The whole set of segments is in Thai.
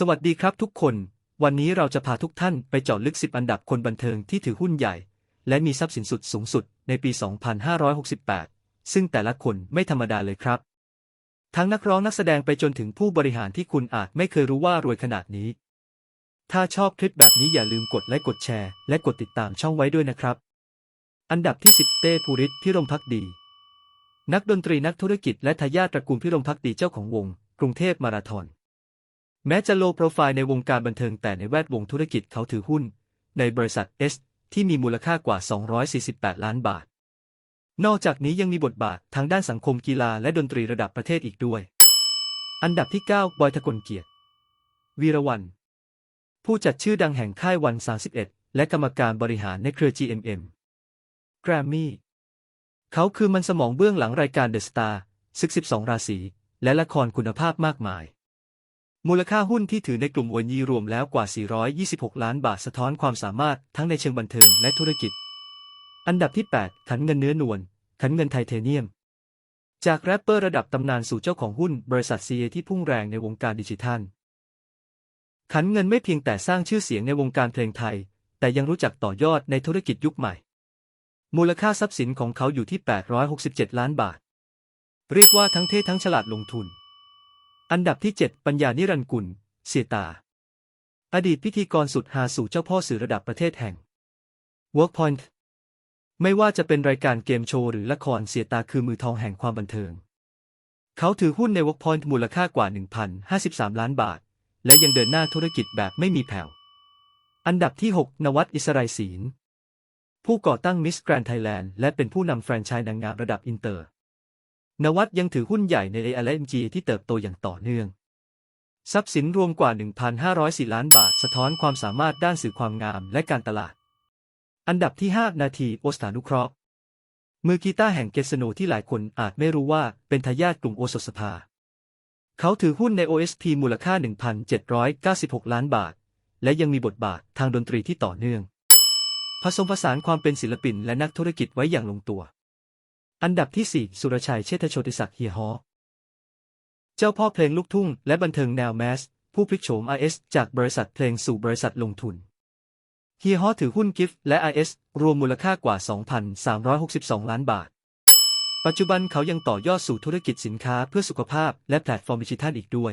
สวัสดีครับทุกคน วันนี้เราจะพาทุกท่านไปเจาะลึก 10 อันดับคนบันเทิงที่ถือหุ้นใหญ่ และมีทรัพย์สินสุดสูงสุดในปี 2568 ซึ่งแต่ละคนไม่ธรรมดาเลยครับ ทั้งนักร้องนักแสดงไปจนถึงผู้บริหารที่คุณอาจไม่เคยรู้ว่ารวยขนาดนี้ ถ้าชอบคลิปแบบนี้อย่าลืมกดไลค์กดแชร์ และกดติดตามช่องไว้ด้วยนะครับ อันดับที่ 10 เต้ภูริศพิรมพักดี นักดนตรีนักธุรกิจและทายาทตระกูลพิรมพักดีเจ้าของวง กรุงเทพมาราธอน แม้จะโลโปรไฟล์ในวงการบันเทิงแต่ในแวดวงธุรกิจเขาถือหุ้น ในบริษัทเอสที่มีมูลค่ากว่า 248 ล้านบาท นอกจากนี้ยังมีบทบาททางด้านสังคมกีฬาและดนตรีระดับประเทศอีกด้วย อันดับที่ 9 บอยทะกลเกียรติ วีรวัน ผู้จัดชื่อดังแห่งค่ายวัน 31 และกรรมการบริหารในเครือ GMM แกรมมี่ เขาคือมันสมองเบื้องหลังรายการ The Star ซึก 12 ราศี และละครคุณภาพมากมาย มูลค่าหุ้นที่ถือในกลุ่มวันยีรวมแล้วกว่า 426 ล้านบาทสะท้อนความสามารถทั้งในเชิงบันเทิงและธุรกิจ อันดับที่ 8 ขันเงินเนื้อนวล ขันเงินไทเทเนียม จากแรปเปอร์ระดับตำนานสู่เจ้าของหุ้นบริษัท CA ที่พุ่งแรงในวงการดิจิทัล ขันเงินไม่เพียงแต่สร้างชื่อเสียงในวงการเพลงไทย แต่ยังรู้จักต่อยอดในธุรกิจยุคใหม่ มูลค่าทรัพย์สินของเขาอยู่ที่ 867 ล้านบาท เรียกว่าทั้งเท่ทั้งฉลาดลงทุน อันดับที่ 7 ปัญญานิรันกุล เสียตา อดีตพิธีกรสุดหาสู่เจ้าพ่อสื่อระดับประเทศแห่ง Workpoint ไม่ว่าจะเป็นรายการเกมโชว์หรือละครเสียตาคือมือทองแห่งความบันเทิง เขาถือหุ้นใน Workpoint มูลค่ากว่า 1,053 ล้านบาท และยังเดินหน้าธุรกิจแบบไม่มีแผ่ว อันดับที่ 6 นวัดอิสรายศีล ผู้ก่อตั้งมิสแกรนไทยแลนด์และเป็นผู้นำแฟรนไชส์นางงามระดับอินเตอร์ นวัดยังถือหุ้นใหญ่ใน ALMG ที่เติบโตอย่างต่อเนื่อง ทรัพย์สินรวมกว่า 1,504 ล้านบาท สะท้อนความสามารถด้านสื่อความงามและการตลาด อันดับที่ 5 นาทีโอสถานุเคราะห์ มือกีตาร์แห่งเกสโนที่หลายคนอาจไม่รู้ว่าเป็นทายาทกลุ่มโอสถสภา เขาถือหุ้นใน OSP มูลค่า 1,796 ล้านบาท และยังมีบทบาททางดนตรีที่ต่อเนื่อง ผสมผสานความเป็นศิลปินและนักธุรกิจไว้อย่างลงตัว อันดับที่ 4 สุรชัยเชษฐโชติศักดิ์เฮียฮอเจ้าพ่อเพลงลูกทุ่งและบันเทิงแนวแมส ผู้พลิกโฉม RS จากบริษัทเพลงสู่บริษัทลงทุน เฮียฮอถือหุ้นกิฟต์และ RS รวมมูลค่ากว่า 2,362 ล้านบาท ปัจจุบันเขายังต่อยอดสู่ธุรกิจสินค้าเพื่อสุขภาพและแพลตฟอร์มดิจิทัลอีกด้วย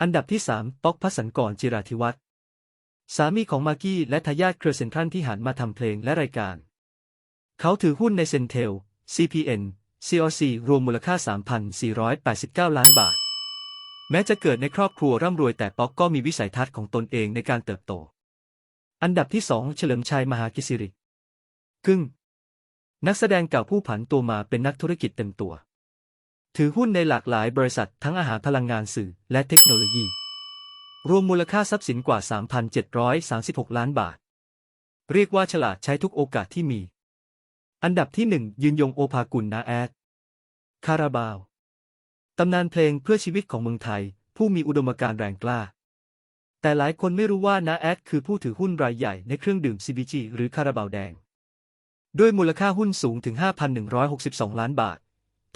อันดับที่ 3 ป๊อกพัสสันกรจิราธิวัฒน์สามีของมากกี้และทายาทเครือเซนทรัลที่หันมาทำเพลงและรายการ เขาถือหุ้นในเซนเทล CPN COC รวมมูลค่า 3,489 ล้านบาท แม้จะเกิดในครอบครัวร่ำรวยแต่ป๊อกก็มีวิสัยทัศน์ของตนเองในการเติบโต อันดับที่ 2 เฉลิมชัยมหากิสิริกึ่งนักแสดงเก่าผู้ผันตัวมาเป็นนักธุรกิจเต็มตัว ถือหุ้นในหลากหลายบริษัททั้งอาหารพลังงานสื่อและเทคโนโลยี รวมมูลค่าทรัพย์สินกว่า 3,736 ล้านบาท เรียกว่าฉลาดใช้ทุกโอกาสที่มี อันดับที่1ยืนยงโอภากุลนาแอด คาราบาว ตำนานเพลงเพื่อชีวิตของเมืองไทย ผู้มีอุดมการณ์แรงกล้า แต่หลายคนไม่รู้ว่านาแอดคือผู้ถือหุ้นรายใหญ่ในเครื่องดื่ม CBG หรือคาราบาวแดง ด้วยมูลค่าหุ้นสูงถึง 5,162 ล้านบาท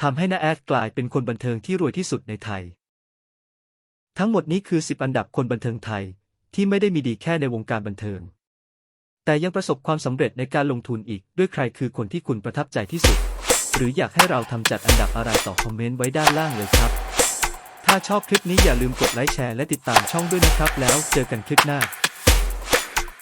ทำให้นาแอดกลายเป็นคนบันเทิงที่รวยที่สุดในไทย ทั้งหมดนี้คือ 10 อันดับคนบันเทิงไทยที่ไม่ได้มีดีแค่ในวงการบันเทิง แต่ยังประสบความสำเร็จในการลงทุนอีก ด้วยใครคือคนที่คุณประทับใจที่สุด หรืออยากให้เราทำจัดอันดับอะไรต่อคอมเมนต์ไว้ด้านล่างเลยครับ ถ้าชอบคลิปนี้อย่าลืมกดไลค์แชร์และติดตามช่องด้วยนะครับ แล้วเจอกันคลิปหน้า